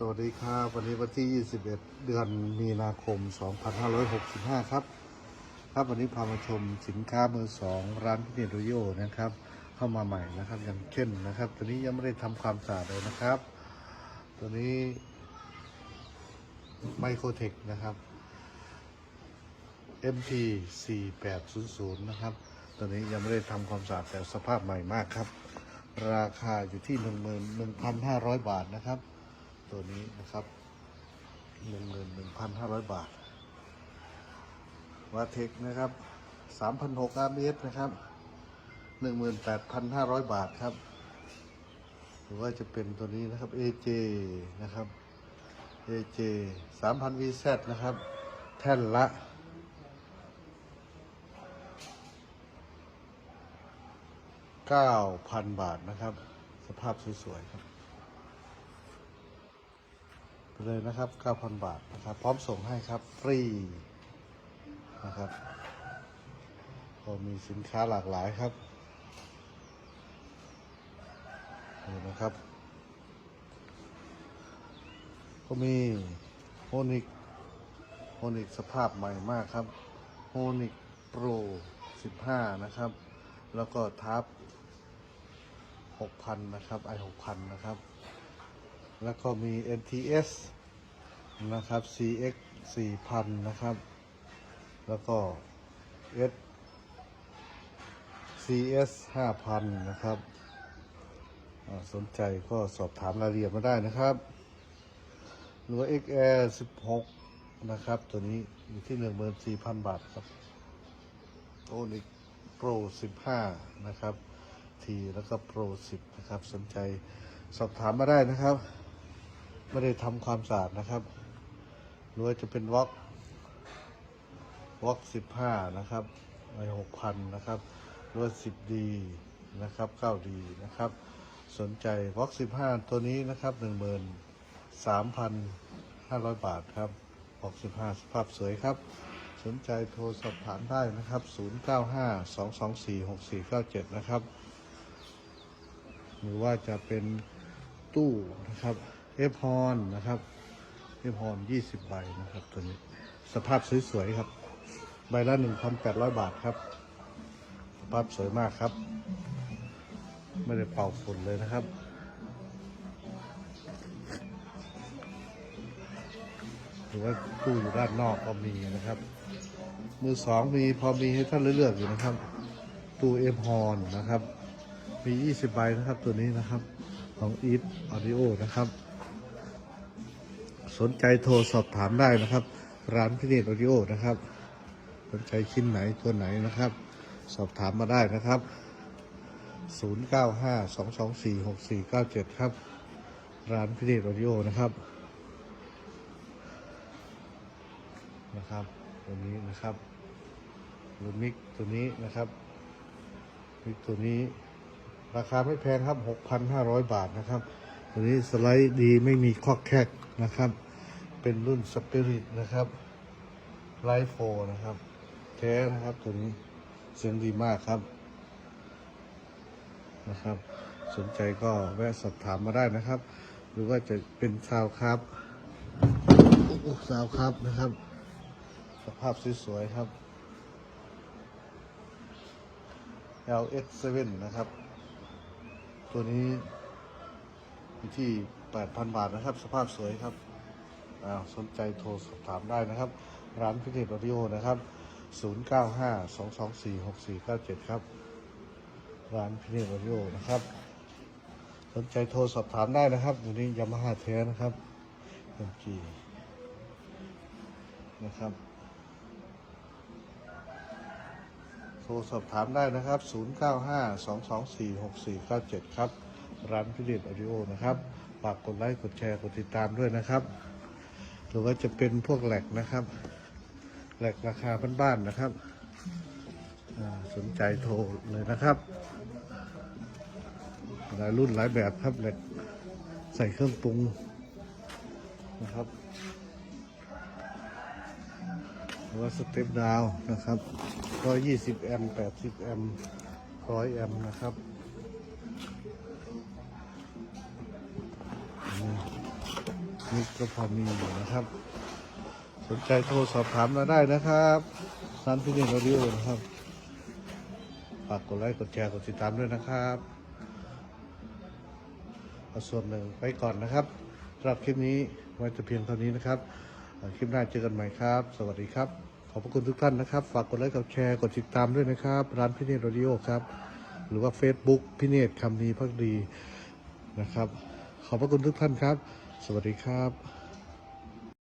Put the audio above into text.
สวัสดีครับวันนี้วันที่ 21 เดือนมีนาคม 2565 ครับ ครับวันนี้พามาชมสินค้ามือสองร้านพิเนโรโยนะครับ เข้ามาใหม่นะครับ อย่างเช่นนะครับ ตัวนี้ยังไม่ได้ทำความสะอาดเลยนะครับ ตัวนี้ไมโครเทคนะครับ MT 4800นะครับ ตัวนี้ยังไม่ได้ทำความสะอาดแต่สภาพใหม่มากครับ ราคาอยู่ที่ 11,500 บาทนะครับ ตัวนี้นะครับหนึ่งหมื่นหนึ่งพันห้าร้อยบาทวาเทคนะครับสามพันหกอาร์เมสนะครับหนึ่งหมื่นแปดพันห้าร้อยบาทครับ หรือว่าจะเป็นตัวนี้นะครับ AJ นะครับ AJ สามพันวีแซนะครับ แท่นละเก้าพันบาทนะครับ สภาพสวยๆครับ ไปเลยนะครับ 9,000 บาทนะครับ พร้อมส่งให้ครับ ฟรีนะครับก็มีสินค้าหลากหลายครับนี่นะครับ ก็มีโฮนิกโฮนิกสภาพใหม่มากครับโฮนิกโปร 15 นะครับ แล้วก็ทับ 6,000 นะครับ i 6,000 นะครับ แล้วก็มี NTS นะครับ CX 4,000 นะครับ แล้วก็ S CS 5,000 นะครับ สนใจก็สอบถามรายละเอียดมาได้นะครับหรือว่า XR 16 นะครับ ตัวนี้อยู่ที่ 14,000 บาทครับโอนิกโปร 15 นะครับ ทีแล้วก็โปร 10 นะครับ สนใจสอบถามมาได้นะครับ ไม่ได้ทำความสะอาดนะครับหรือจะเป็นวอกวอกสิบห้านะครับในหกพันนะครับหรือสิบดีนะครับเก้าดีนะครับ สนใจวอกสิบห้าตัวนี้นะครับหนึ่งหมื่นสามพันห้าร้อยบาทครับหกสิบห้าสภาพสวยครับ สนใจโทรสอบถามได้นะครับศูนย์เก้าห้าสองสองสี่หกสี่เก้าเจ็ดนะครับ หรือว่าจะเป็นตู้นะครับ เอฟฮอนนะครับเอฟฮอน20ใบนะครับตัวนี้สภาพสวยๆครับ ใบละ1,800บาทครับ สภาพสวยมากครับ ไม่ได้เป่าฝุ่นเลยนะครับหรือว่าตู้อยู่ด้านนอกก็มีนะครับ มือสองมีพอมีให้ท่านเลือกอยู่นะครับตู้เอฟฮอนนะครับมี 20 ใบนะครับ ตัวนี้นะครับ ของ e ี Audio นะครับ สนใจโทรสอบถามได้นะครับ ร้านพิเนตออดิโอนะครับ สนใจชิ้นไหนตัวไหนนะครับ สอบถามมาได้นะครับ 0952246497 ครับ ร้านพิเนตออดิโอนะครับนะครับตัวนี้นะครับลูมิกตัวนี้นะครับมิกตัวนี้ ราคาไม่แพงครับ 6,500 บาทนะครับ ตัวนี้สไลด์ดีไม่มีคอกแคกนะครับ เป็นรุ่นสปิริตนะครับไลฟ์โฟนะครับแท้นะครับตัวนี้เสียงดีมากครับนะครับ สนใจก็แวะสอบถามมาได้นะครับ หรือว่าจะเป็นซาวครับซาวครับนะครับ สภาพสวยๆครับ LX7 นะครับ ตัวนี้ อยู่ที่ 8,000 บาทนะครับ สภาพสวยครับสนใจโทรสอบถามได้นะครับ ร้านพิเศษออดิโอนะครับ 0952246497 ครับ ร้านพิเศษออดิโอนะครับ สนใจโทรสอบถามได้นะครับตัวนี้ยามาฮ่าแท้นะครับ MG นะครับ โทรสอบถามได้นะครับ 0952246497 ครับ ร้านพิเรตออดิโอนะครับฝากกดไลค์กดแชร์กดติดตามด้วยนะครับ หรือว่าจะเป็นพวกแหลกนะครับแหลกราคาบ้านๆนะครับสนใจโทรเลยนะครับหลายรุ่นหลายแบบครับแหลกใส่เครื่องปรุงนะครับหรือว่าสเต็ปดาวน์นะครับ120แอมป์80แอมป์100แอมป์นะครับ มิตรก็พอมีอยู่นะครับ สนใจโทรสอบถามเราได้นะครับร้านพี่เนียนออดิโอนะครับฝากกดไลค์กดแชร์กดติดตามด้วยนะครับเอาส่วนหนึ่งไปก่อนนะครับสำหรับคลิปนี้ไว้แต่เพียงเท่านี้นะครับ คลิปหน้าเจอกันใหม่ครับ สวัสดีครับ ขอบพระคุณทุกท่านนะครับ ฝากกดไลค์กดแชร์กดติดตามด้วยนะครับ ร้านพี่เนตรดิโอครับ หรือว่า Facebook พี่เนตรคำดีพักดีนะครับ ขอบพระคุณทุกท่านครับ สวัสดีครับ